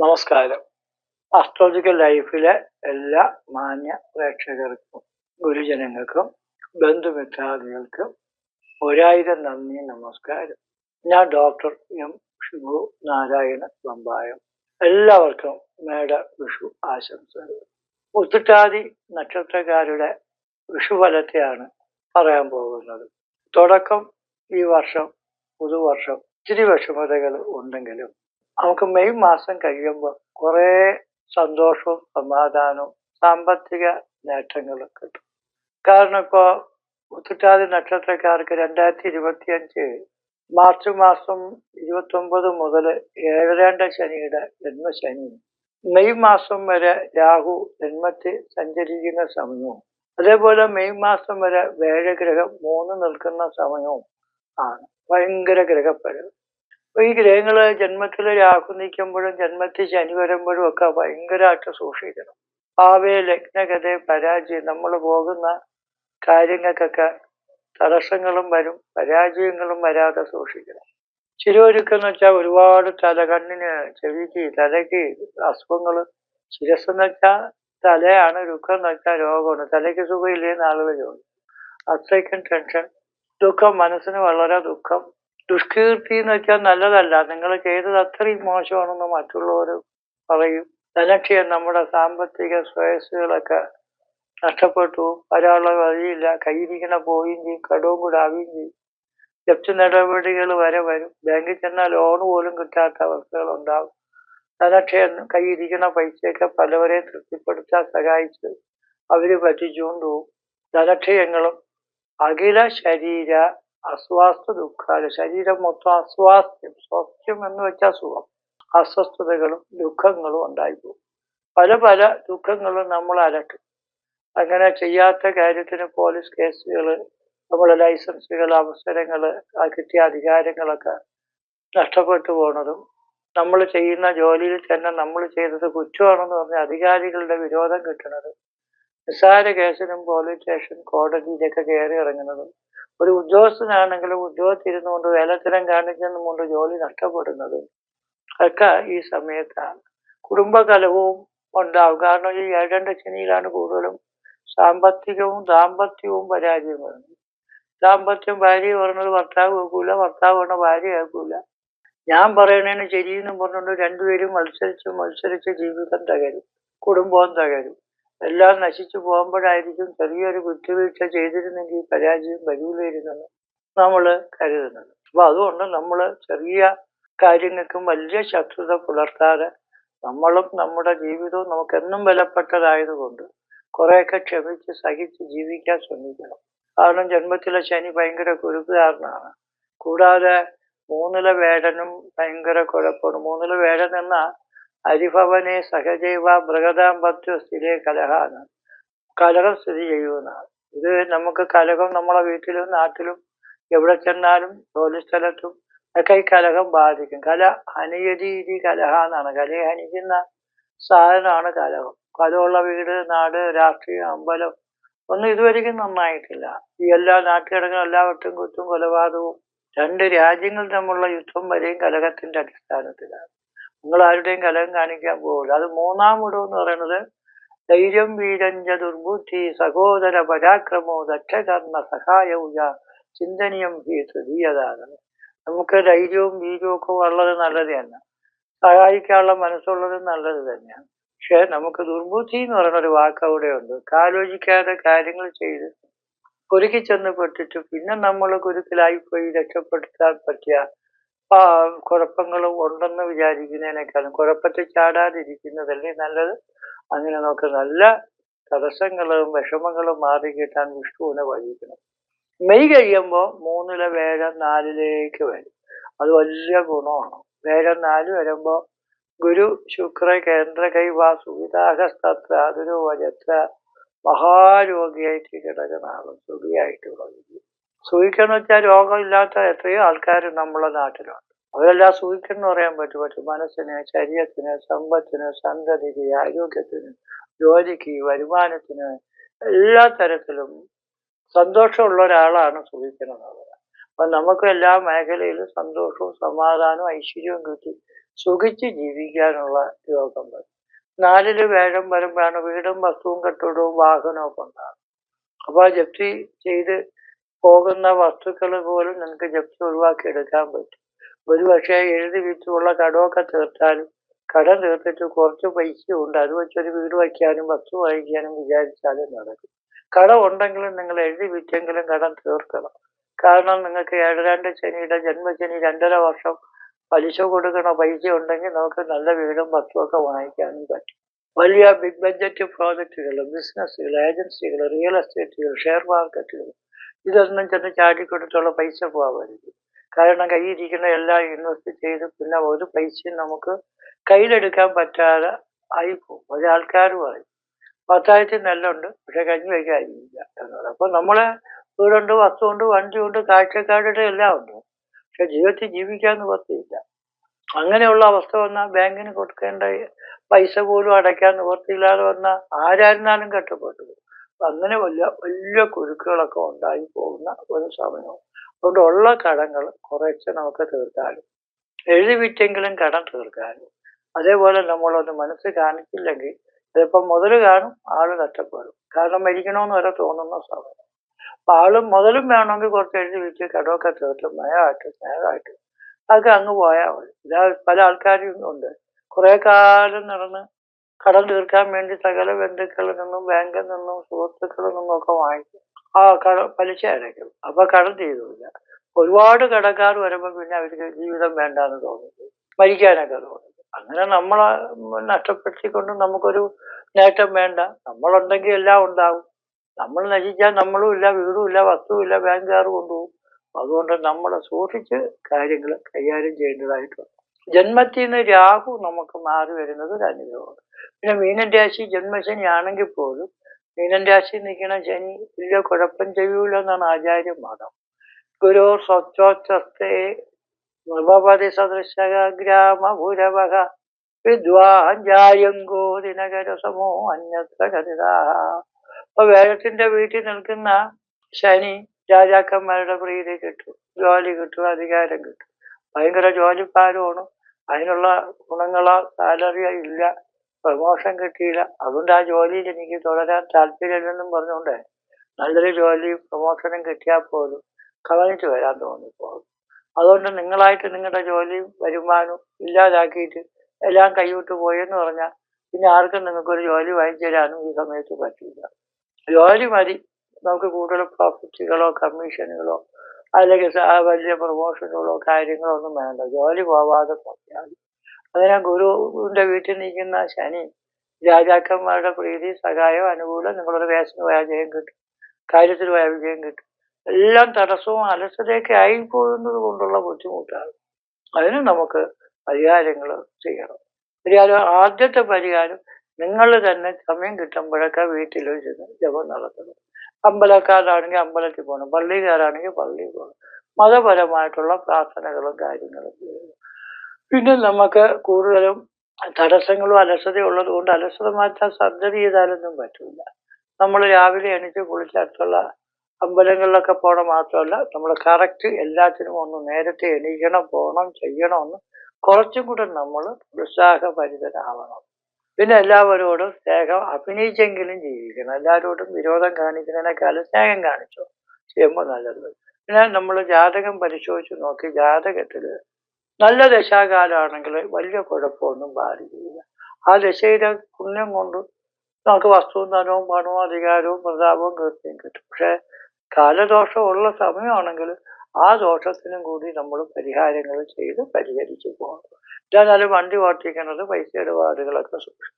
നമസ്കാരം. അസ്ട്രോളജിക്കൽ ലൈഫിലെ എല്ലാ മാന്യ പ്രേക്ഷകർക്കും ഗുരുജനങ്ങൾക്കും ബന്ധുമിത്രാദികൾക്കും ഒരായിരം നന്ദി നമസ്കാരം. ഞാൻ ഡോക്ടർ എം ഷിബു നാരായണ ബമ്പായം എല്ലാവർക്കും മേട വിഷു ആശംസകൾ. ഉത്തിട്ടാതി നക്ഷത്രക്കാരുടെ വിഷുഫലത്തെയാണ് പറയാൻ പോകുന്നത്. തുടക്കം ഈ വർഷം പുതുവർഷം ഇച്ചിരി വിഷമതകൾ ഉണ്ടെങ്കിലും നമുക്ക് മെയ് മാസം കഴിയുമ്പോൾ കുറേ സന്തോഷവും സമാധാനവും സാമ്പത്തിക നേട്ടങ്ങളും കിട്ടും. കാരണം ഇപ്പോൾ ഉത്തിട്ടാതി നക്ഷത്രക്കാർക്ക് രണ്ടായിരത്തി ഇരുപത്തി അഞ്ച് മാർച്ച് മാസം ഇരുപത്തി ഒമ്പത് മുതൽ ഏഴരണ്ട ശനിയുടെ ജന്മശനി മെയ് മാസം വരെ രാഹു ജന്മത്തിൽ സഞ്ചരിക്കുന്ന സമയവും അതേപോലെ മെയ് മാസം വരെ വേഴഗ്രഹം മൂന്ന് നിൽക്കുന്ന സമയവും ആണ്. ഭയങ്കര ഗ്രഹപ്പരം അപ്പൊ ഈ ഗ്രഹങ്ങൾ ജന്മത്തിൽ രാഹു നിൽക്കുമ്പോഴും ജന്മത്തിൽ ശനി വരുമ്പോഴും ഒക്കെ ഭയങ്കരമായിട്ട് സൂക്ഷിക്കണം. ഭാവേ ലഗ്നഗത പരാജയം നമ്മൾ പോകുന്ന കാര്യങ്ങൾക്കൊക്കെ തടസ്സങ്ങളും വരും പരാജയങ്ങളും വരാതെ സൂക്ഷിക്കണം. ചിരൊരുക്കെന്ന് വെച്ചാൽ ഒരുപാട് തല കണ്ണിന് ചെവിക്ക് തലയ്ക്ക് അസുഖങ്ങൾ ശിരസ്സെന്ന് വെച്ചാൽ തലയാണ് രുക്കം എന്ന് വെച്ചാൽ രോഗമാണ്. തലയ്ക്ക് സുഖമില്ലേന്ന് ആളുകൾ ചോദിക്കും. അത്രയ്ക്കും ടെൻഷൻ. ദുഃഖം മനസ്സിന് വളരെ ദുഃഖം. ദുഷ്കീർത്തി എന്ന് വെച്ചാൽ നല്ലതല്ല. നിങ്ങൾ ചെയ്തത് അത്രയും മോശമാണെന്ന് മറ്റുള്ളവർ പറയും. ധനക്ഷയം നമ്മുടെ സാമ്പത്തിക ശ്രേയസ്സുകളൊക്കെ നഷ്ടപ്പെട്ടു. ഒരാളെ വഴിയില്ല. കയ്യിരിക്കണ പോവുകയും ചെയ്യും. കടവും കൂടെ ആവുകയും ചെയ്യും. ജപ്തി നടപടികൾ വരെ വരും. ബാങ്കിൽ ചെന്നാൽ ലോൺ പോലും കിട്ടാത്ത അവസ്ഥകൾ ഉണ്ടാവും ധനക്ഷയം കയ്യിരിക്കണ പൈസയൊക്കെ പലവരെ തൃപ്തിപ്പെടുത്താൻ സഹായിച്ച് അവർ പറ്റിച്ചുകൊണ്ട് പോകും. ധനക്ഷയങ്ങളും അഖില ശരീര അസ്വാസ്ഥ ദുഃഖാൽ ശരീരം മൊത്തം അസ്വാസ്ഥ്യം സ്വാസ്ഥ്യം എന്ന് വെച്ചാൽ സുഖം. അസ്വസ്ഥതകളും ദുഃഖങ്ങളും ഉണ്ടായിപ്പോകും. പല പല ദുഃഖങ്ങളും നമ്മൾ അലട്ടും. അങ്ങനെ ചെയ്യാത്ത കാര്യത്തിന് പോലീസ് കേസുകൾ നമ്മളെ ലൈസൻസുകൾ അവസരങ്ങൾ കിട്ടിയ അധികാരങ്ങളൊക്കെ നഷ്ടപ്പെട്ടു പോണതും നമ്മൾ ചെയ്യുന്ന ജോലിയിൽ തന്നെ നമ്മൾ ചെയ്തത് കുറ്റമാണെന്ന് പറഞ്ഞ അധികാരികളുടെ വിരോധം കിട്ടുന്നതും നിസ്സാര കേസിനും പോലീസ് സ്റ്റേഷൻ കോടതിയിലൊക്കെ കയറി ഇറങ്ങുന്നതും ഒരു ഉദ്യോഗസ്ഥനാണെങ്കിലും ഉദ്യോഗത്തിൽ ഇരുന്നുകൊണ്ട് വേലത്തരം കാണിച്ചെന്നും കൊണ്ട് ജോലി നഷ്ടപ്പെടുന്നത്. ഒക്കെ ഈ സമയത്താണ് കുടുംബകലവും ഉണ്ടാവും. കാരണം ഈ ഏഴണ്ട ശനിയിലാണ് കൂടുതലും സാമ്പത്തികവും ദാമ്പത്യവും പരാജയം വരുന്നത്. ദാമ്പത്യം ഭാര്യ പറഞ്ഞത് ഭർത്താവ് കേൾക്കൂല ഭർത്താവ് പറഞ്ഞ ഭാര്യ കേൾക്കൂല. ഞാൻ പറയണേന് ശരിയെന്നും പറഞ്ഞുകൊണ്ട് രണ്ടുപേരും മത്സരിച്ച് മത്സരിച്ച് ജീവിതം തകരും കുടുംബവും തകരും. എല്ലാം നശിച്ചു പോകുമ്പോഴായിരിക്കും ചെറിയൊരു കുറ്റവീഴ്ച ചെയ്തിരുന്നെങ്കിൽ പരാജയം വരൂലായിരുന്നെന്ന് നമ്മൾ കരുതുന്നത്. അപ്പൊ അതുകൊണ്ട് നമ്മൾ ചെറിയ കാര്യങ്ങൾക്കും വലിയ ശത്രുത പുലർത്താതെ നമ്മളും നമ്മുടെ ജീവിതവും നമുക്കെന്നും വിലപ്പെട്ടതായതുകൊണ്ട് കുറെയൊക്കെ ക്ഷമിച്ച് സഹിച്ച് ജീവിക്കാൻ ശ്രമിക്കണം. കാരണം ജന്മത്തിലെ ശനി ഭയങ്കര കുരുക്കുകാരനാണ്. കൂടാതെ മൂന്നില വേടനും ഭയങ്കര കുഴപ്പമാണ്. മൂന്നില വേടൻ എന്ന അരിഭവനെ സഹജൈവ ബൃഹദാമ്പത്യ സ്ഥിരേ കലഹാണ് കലഹം സ്ഥിതി ചെയ്യുന്നതാണ്. ഇത് നമുക്ക് കലഹം നമ്മളെ വീട്ടിലും നാട്ടിലും എവിടെ ചെന്നാലും ജോലി സ്ഥലത്തും ഒക്കെ ഈ കലഹം ബാധിക്കും. കല ഹനിയരീതി കലഹ എന്നാണ് കലയെ ഹനിക്കുന്ന സാധനമാണ് കലഹം. കലമുള്ള വീട് നാട് രാഷ്ട്രീയം അമ്പലം ഒന്നും ഇതുവരെയും നന്നായിട്ടില്ല. ഈ എല്ലാ നാട്ടുകിടങ്ങളും എല്ലാവർക്കും കുത്തും കൊലപാതകവും രണ്ട് രാജ്യങ്ങൾ തമ്മിലുള്ള യുദ്ധം വരെയും കലഹത്തിന്റെ അടിസ്ഥാനത്തിലാണ്. നിങ്ങൾ ആരുടെയും കലഹം കാണിക്കാൻ പോകില്ല അത് മൂന്നാം ഇടം എന്ന് പറയുന്നത് ധൈര്യം വീരഞ്ച ദുർബുദ്ധി സഹോദര പരാക്രമോ ദക്ഷകർമ്മ സഹായവുക ചിന്തനീയം ഹി തൃതീയതാണ് നമുക്ക് ധൈര്യവും വീര്യവും ഒക്കെ ഉള്ളത് നല്ലത് തന്നെ. സഹായിക്കാനുള്ള മനസ്സുള്ളത് നല്ലത് തന്നെയാണ് പക്ഷെ നമുക്ക് ദുർബുദ്ധി എന്ന് പറയുന്ന ഒരു വാക്ക് അവിടെ ഉണ്ട് കാലോചിക്കാതെ കാര്യങ്ങൾ ചെയ്ത് കുരുക്കി ചെന്ന് പെട്ടിട്ട് പിന്നെ നമ്മൾ കുരുക്കിലായിപ്പോയി രക്ഷപ്പെടുത്താൻ പറ്റിയ കുഴപ്പങ്ങളും ഉണ്ടെന്ന് വിചാരിക്കുന്നതിനേക്കാളും കുഴപ്പത്തിൽ ചാടാതിരിക്കുന്നതല്ലേ നല്ലത്? അങ്ങനെ നമുക്ക് നല്ല തടസ്സങ്ങളും വിഷമങ്ങളും മാറി കിട്ടാൻ വിഷ്ണുവിനെ വഴിക്കണം മെയ് കഴിയുമ്പോൾ മൂന്നിലെ വേഴം നാലിലേക്ക് വരും. അത് വലിയ ഗുണമാണ്. വേഴം നാല് വരുമ്പോൾ ഗുരു ശുക്ര കേന്ദ്ര കൈവാസുവിതാഹസ്തത്ര അതൊരു വജത്ര മഹാരോഗിയായിട്ട് കിടക്കുന്ന ആളും സുഖിയായിട്ടുള്ളത് സൂഹിക്കെന്ന് വെച്ചാൽ രോഗമില്ലാത്ത എത്രയോ ആൾക്കാർ നമ്മളെ നാട്ടിലുണ്ട്. അവരെല്ലാം സൂഹിക്കെന്ന് പറയാൻ പറ്റും. പക്ഷെ മനസ്സിന് ശരീരത്തിന് സമ്പത്തിന് സന്തതിക്ക് ആരോഗ്യത്തിന് ജോലിക്ക് വരുമാനത്തിന് എല്ലാ തരത്തിലും സന്തോഷമുള്ള ഒരാളാണ് സൂഹിക്കുന്നത് അപ്പൊ നമുക്ക് എല്ലാ മേഖലയിലും സന്തോഷവും സമാധാനവും ഐശ്വര്യവും കിട്ടി സുഖിച്ച് ജീവിക്കാനുള്ള യോഗം വരും. നാലിൽ വേഴം വരുമ്പോഴാണ് വീടും വസ്തുവും കെട്ടിടവും വാഹനവും ഒക്കെ ഉണ്ടാകും അപ്പോൾ ജപ്തി ചെയ്ത് പോകുന്ന വസ്തുക്കൾ പോലും നിനക്ക് ജപ്തി ഒഴിവാക്കി എടുക്കാൻ പറ്റും. ഒരു പക്ഷേ എഴുതി വിറ്റുള്ള കടമൊക്കെ തീർത്താലും കടം തീർത്തിട്ട് കുറച്ച് പൈസ ഉണ്ട് അത് വെച്ചൊരു വീട് വയ്ക്കാനും വസ്തു വാങ്ങിക്കാനും വിചാരിച്ചാലും നടക്കും. കടം ഉണ്ടെങ്കിലും നിങ്ങൾ എഴുതി വിറ്റെങ്കിലും കടം തീർക്കണം. കാരണം നിങ്ങൾക്ക് ഏഴരാണ്ട് ശനിയുടെ ജന്മശനി രണ്ടര വർഷം പലിശ കൊടുക്കണ പൈസ ഉണ്ടെങ്കിൽ നമുക്ക് നല്ല വീടും വസ്തുവും ഒക്കെ വാങ്ങിക്കാനും പറ്റും. വലിയ ബിഗ് ബഡ്ജറ്റ് പ്രോജക്റ്റുകൾ ബിസിനസ്സുകൾ ഏജൻസികൾ റിയൽ എസ്റ്റേറ്റുകൾ ഷെയർ മാർക്കറ്റുകൾ ഇതൊന്നും ചെന്ന് ചാടിക്കൊടുത്തുള്ള പൈസ പോകരുത് കാരണം കയ്യിരിക്കുന്ന എല്ലാം ഇൻവെസ്റ്റ് ചെയ്ത് പിന്നെ ഒരു പൈസയും നമുക്ക് കയ്യിലെടുക്കാൻ പറ്റാതെ ആയിപ്പോകും ഒരാൾക്കാർ പറയും പത്തായിരത്തി നെല്ലുണ്ട് പക്ഷെ കഞ്ഞി വയ്ക്കാനില്ല എന്നത് അപ്പോൾ നമ്മളെ വീടുണ്ട് വസ്തുണ്ട് വണ്ടിയുണ്ട് കാഴ്ചക്കാരുടെ എല്ലാം ഉണ്ട്. പക്ഷെ ജീവിതത്തിൽ ജീവിക്കാൻ നിവർത്തിയില്ല അങ്ങനെയുള്ള അവസ്ഥ വന്നാൽ ബാങ്കിന് കൊടുക്കേണ്ട പൈസ പോലും അടയ്ക്കാൻ നിവർത്തിയില്ലാതെ വന്നാൽ ആരായിരുന്നാലും കഷ്ടപ്പെട്ടു പോകും. അപ്പൊ അങ്ങനെ വലിയ വലിയ കുരുക്കുകളൊക്കെ ഉണ്ടായി പോകുന്ന ഒരു സമയവും അതുകൊണ്ട് ഉള്ള കടങ്ങൾ കുറേശ്ശെ നമുക്ക് തീർക്കാനും എഴുതി വിറ്റെങ്കിലും കടം തീർക്കാനും അതേപോലെ നമ്മളൊന്ന് മനസ്സ് കാണിച്ചില്ലെങ്കിൽ ഇതിപ്പം മുതൽ കാണും ആൾ നഷ്ടപ്പെടും. കാരണം മരിക്കണമെന്ന് വരെ തോന്നുന്ന സമയം അപ്പൊ ആളും മുതലും വേണമെങ്കിൽ കുറച്ച് എഴുതി വിറ്റ് കടമൊക്കെ തീർത്ത് മയമായിട്ട് സ്നേഹമായിട്ട് അതൊക്കെ അങ്ങ് പോയാൽ മതി. ഇതാ പല ആൾക്കാരും ഉണ്ട്. കുറേ കാലം നടന്ന് കടം തീർക്കാൻ വേണ്ടി സകല ബന്ധുക്കളിൽ നിന്നും ബാങ്കിൽ നിന്നും സുഹൃത്തുക്കളിൽ നിന്നും ഒക്കെ വാങ്ങിക്കും ആ കട പലിശ അടയ്ക്കും. അപ്പൊ കടം തീരുമില്ല ഒരുപാട് കടക്കാർ വരുമ്പോൾ പിന്നെ അവർക്ക് ജീവിതം വേണ്ടാന്ന് തോന്നുന്നു. മരിക്കാനൊക്കെ തോന്നുന്നു. അങ്ങനെ നമ്മളെ നഷ്ടപ്പെടുത്തിക്കൊണ്ട് നമുക്കൊരു നേട്ടം വേണ്ട. നമ്മളുണ്ടെങ്കിൽ എല്ലാം ഉണ്ടാവും. നമ്മൾ നശിച്ചാൽ നമ്മളും ഇല്ല വീടും ഇല്ല വസ്തുവും ഇല്ല ബാങ്കുകാർ കൊണ്ടുപോകും. അതുകൊണ്ട് നമ്മൾ സൂക്ഷിച്ച് കാര്യങ്ങൾ കൈകാര്യം ചെയ്യേണ്ടതായിട്ടുണ്ട്. ജന്മത്തിൽ നിന്ന് രാഹു നമുക്ക് മാറി വരുന്നത് ഒരു അനുഗ്രഹമാണ്. പിന്നെ മീനൻ രാശി ജന്മശനി ആണെങ്കിൽ പോലും മീനൻ രാശി നിൽക്കുന്ന ശനി വലിയ കുഴപ്പം ചെയ്യൂല എന്നാണ് ആചാര്യവാദം ഗുരു സ്വച്ഛോച്ചസ്തേ നൃപതി സദൃശക ഗ്രാമഭൂരവക വിദ്വാഞ്ചായങ്കോ ദിനകരസമോ അന്യത്ര അപ്പൊ വേഗത്തിന്റെ വീട്ടിൽ നിൽക്കുന്ന ശനി രാജാക്കന്മാരുടെ പ്രീതി കിട്ടും ജോലി കിട്ടും അധികാരം കിട്ടും. ഭയങ്കര ജോലിക്കാരുമാണ് അതിനുള്ള ഗുണങ്ങളോ സാലറിയോ ഇല്ല. പ്രമോഷൻ കിട്ടിയില്ല. അതുകൊണ്ട് ആ ജോലിയിൽ എനിക്ക് തുടരാൻ താല്പര്യമില്ലെന്നും പറഞ്ഞുകൊണ്ട് നല്ലൊരു ജോലിയും പ്രമോഷനും കിട്ടിയാൽ പോലും കളഞ്ഞിട്ട് വരാൻ തോന്നിപ്പോകും. അതുകൊണ്ട് നിങ്ങളായിട്ട് നിങ്ങളുടെ ജോലിയും വരുമാനവും ഇല്ലാതാക്കിയിട്ട് എല്ലാം കൈവിട്ട് പോയെന്ന് പറഞ്ഞാൽ പിന്നെ ആർക്കും നിങ്ങൾക്കൊരു ജോലി വാങ്ങിച്ചു തരാനും ഈ സമയത്ത് പറ്റില്ല. ജോലി മതി. നമുക്ക് കൂടുതൽ പ്രോഫിറ്റുകളോ കമ്മീഷനുകളോ അല്ലെങ്കിൽ വലിയ പ്രൊമോഷനുകളോ കാര്യങ്ങളോ ഒന്നും വേണ്ട. ജോലി പോവാതെ നോക്കിയാൽ അതിനാ ഗുരുവിന്റെ വീട്ടിൽ നിൽക്കുന്ന ശനി രാജാക്കന്മാരുടെ പ്രീതി സഹായം അനുകൂലം നിങ്ങളൊരു വേഷന് പോയാൽ ജയം കിട്ടും. കാര്യത്തിൽ പോയാൽ വിജയം കിട്ടും. എല്ലാം തടസ്സവും അലസതയൊക്കെ ആയിപ്പോകുന്നത് കൊണ്ടുള്ള ബുദ്ധിമുട്ടാണ്. അതിന് നമുക്ക് പരിഹാരങ്ങൾ ചെയ്യണം. പരിഹാരം ആദ്യത്തെ പരിഹാരം നിങ്ങൾ തന്നെ സമയം കിട്ടുമ്പോഴൊക്കെ വീട്ടിൽ ചെന്ന് ജപം നടത്തണം. അമ്പലക്കാരാണെങ്കിൽ അമ്പലത്തിൽ പോകണം. പള്ളിക്കാരാണെങ്കിൽ പള്ളിയിൽ പോകണം. മതപരമായിട്ടുള്ള പ്രാർത്ഥനകളും കാര്യങ്ങളും ചെയ്യണം. പിന്നെ നമുക്ക് കൂടുതലും തടസ്സങ്ങളും അലസതയും ഉള്ളത് കൊണ്ട് അലസത മാറ്റാൻ സർജറി ചെയ്താലൊന്നും പറ്റില്ല നമ്മൾ രാവിലെ എണീറ്റ് കുളിച്ചടുത്തുള്ള അമ്പലങ്ങളിലൊക്കെ പോകണം മാത്രമല്ല നമ്മൾ കറക്റ്റ് എല്ലാത്തിനും ഒന്ന് നേരത്തെ എണീക്കണം പോകണം ചെയ്യണമെന്ന് കുറച്ചും കൂടെ നമ്മൾ ഉത്സാഹഭരിതരാവണം. പിന്നെ എല്ലാവരോടും സ്നേഹം അഭിനയിച്ചെങ്കിലും ജീവിക്കണം. എല്ലാവരോടും വിരോധം കാണിക്കുന്നതിനേക്കാളും സ്നേഹം കാണിച്ചോ ചെയ്യുമ്പോൾ നല്ലത്. പിന്നെ നമ്മൾ ജാതകം പരിശോധിച്ച് നോക്കി ജാതകത്തിൽ നല്ല ദശാകാലമാണെങ്കിൽ വലിയ കുഴപ്പമൊന്നും ബാധിക്കില്ല. ആ ദശയിലെ പുണ്യം കൊണ്ട് നമുക്ക് വസ്തുവും ധനവും പണവും അധികാരവും പ്രതാപവും കീർത്തിയും കിട്ടും. പക്ഷെ കാലദോഷമുള്ള സമയമാണെങ്കിൽ ആ ദോഷത്തിനും കൂടി നമ്മൾ പരിഹാരങ്ങൾ ചെയ്ത് പരിഹരിച്ചു പോകണം. ഇല്ലാതെ വണ്ടി ഓട്ടിക്കുന്നത് പൈസ ഇടപാടുകളൊക്കെ സൂക്ഷിക്കും.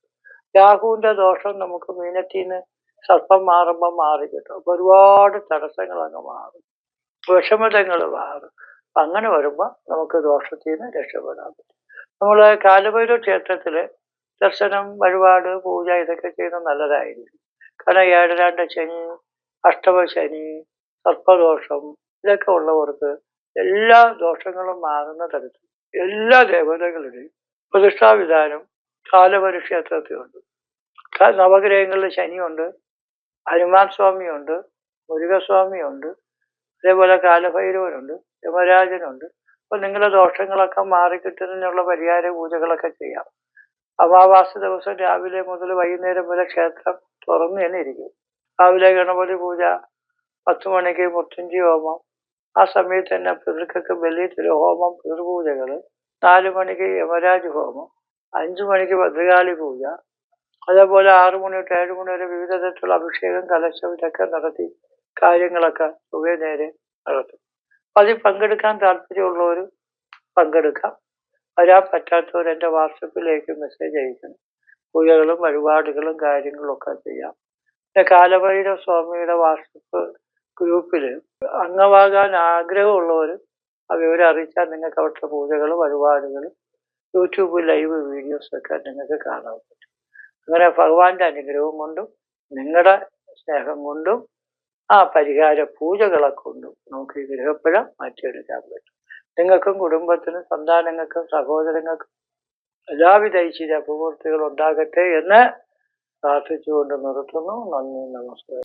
രാഹുവിന്റെ ദോഷം നമുക്ക് മീനത്തിൽ നിന്ന് സർപ്പം മാറുമ്പോൾ മാറി കിട്ടും അപ്പോൾ ഒരുപാട് തടസ്സങ്ങൾ അങ്ങ് മാറും. വിഷമതകൾ മാറും. അങ്ങനെ വരുമ്പോൾ നമുക്ക് ദോഷത്തിൽ നിന്ന് രക്ഷപ്പെടാൻ പറ്റും. നമ്മൾ കാലഭൈരവ ക്ഷേത്രത്തിൽ ദർശനം വഴിപാട് പൂജ ഇതൊക്കെ ചെയ്യുന്നത് നല്ലതായിരിക്കും. കാരണം ഏഴരാണ്ട ശനി അഷ്ടമ ശനി സർപ്പദോഷം ഇതൊക്കെ ഉള്ളവർക്ക് എല്ലാ ദോഷങ്ങളും മാറുന്ന തരത്തിൽ എല്ലാ ദേവതകളുടെയും പ്രതിഷ്ഠാവിധാനം കാലഭൈരവ ക്ഷേത്രത്തിലുണ്ട്. നവഗ്രഹങ്ങളിൽ ശനിയുണ്ട് ഹനുമാൻ സ്വാമിയുണ്ട് മുരുകസ്വാമിയുണ്ട് അതേപോലെ കാലഭൈരവനുണ്ട്. യമരാജനുണ്ട്. അപ്പൊ നിങ്ങളെ ദോഷങ്ങളൊക്കെ മാറിക്കിട്ടുന്നതിനുള്ള പരിഹാര പൂജകളൊക്കെ ചെയ്യാം. അമാവാസ ദിവസം രാവിലെ മുതൽ വൈകുന്നേരം വരെ ക്ഷേത്രം തുറന്നു തന്നെ ഇരിക്കും. രാവിലെ ഗണപതി പൂജ പത്ത് മണിക്ക് മുത്തഞ്ചി ഹോമം ആ സമയത്ത് തന്നെ പിതൃക്കൾക്ക് ബലി തിരുഹോമം പിതൃപൂജകൾ നാല് മണിക്ക് യമരാജ് ഹോമം അഞ്ചു മണിക്ക് ഭദ്രകാളി പൂജ അതേപോലെ ആറു മണി തൊട്ട് ഏഴ് മണി വരെ വിവിധ തരത്തിലുള്ള അഭിഷേകം കലശം ഇതൊക്കെ നടത്തി കാര്യങ്ങളൊക്കെ സുഖനേരെ നേരെ നടത്തും. അതിൽ പങ്കെടുക്കാൻ താല്പര്യമുള്ളവർ പങ്കെടുക്കാം. വരാൻ പറ്റാത്തവർ എന്റെ വാട്സപ്പിലേക്ക് മെസ്സേജ് അയക്കണം പൂജകളും വഴിപാടുകളും കാര്യങ്ങളും ഒക്കെ ചെയ്യാം. പിന്നെ കാലഭൈരവ സ്വാമിയുടെ വാട്സപ്പ് ഗ്രൂപ്പിൽ അംഗമാകാൻ ആഗ്രഹമുള്ളവർ ആ വിവരം അറിയിച്ചാൽ നിങ്ങൾക്ക് അവിടുത്തെ പൂജകളും വഴിപാടുകളും യൂട്യൂബ് ലൈവ് വീഡിയോസ് ഒക്കെ നിങ്ങൾക്ക് കാണാൻ പറ്റും. അങ്ങനെ ഭഗവാന്റെ അനുഗ്രഹം കൊണ്ടും നിങ്ങളുടെ സ്നേഹം കൊണ്ടും ആ പരിഹാര പൂജകളെ കൊണ്ടും നമുക്ക് ഈ ഗൃഹപ്പുഴ മാറ്റിയെടുക്കാൻ പറ്റും. നിങ്ങൾക്കും കുടുംബത്തിനും സന്താനങ്ങൾക്കും സഹോദരങ്ങൾക്കും എല്ലാവിധ ഐശ്വര്യ അപൂർത്തികൾ ഉണ്ടാകട്ടെ എന്ന് പ്രാർത്ഥിച്ചുകൊണ്ട് നിർത്തുന്നു. നന്ദി നമസ്കാരം.